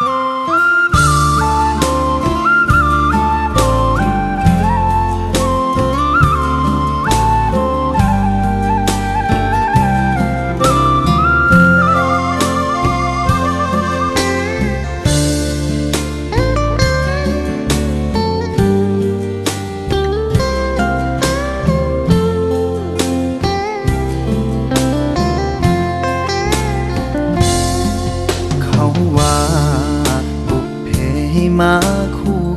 เ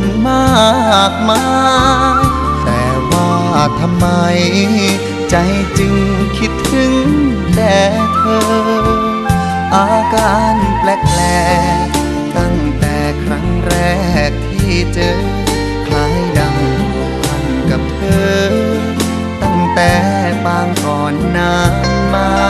คนมากมายแต่ว่าทำไม ใจจึงคิดถึงแต่เธอ อาการแปลกๆตั้งแต่ครั้งแรกที่เจอ คล้ายดังผูกพันกับเธอ ตั้งแต่ปางก่อนนานมา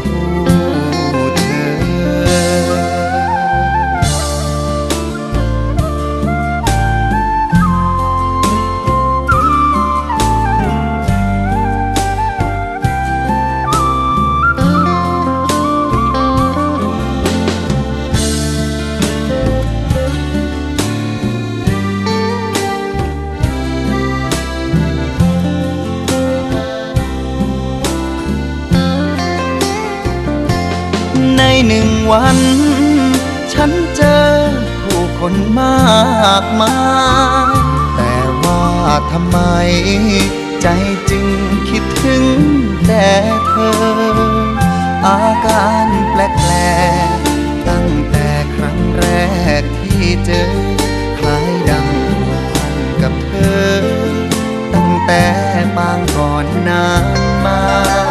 หนึ่งวัน ฉันเจอผู้คนมากมายแต่ว่าทำไม ใจจึงคิดถึงแต่เธอ อาการแปลกๆตั้งแต่ครั้งแรกที่เจอ คล้ายดังกพันกับเธอ ตั้งแต่ปางก่อนนานมา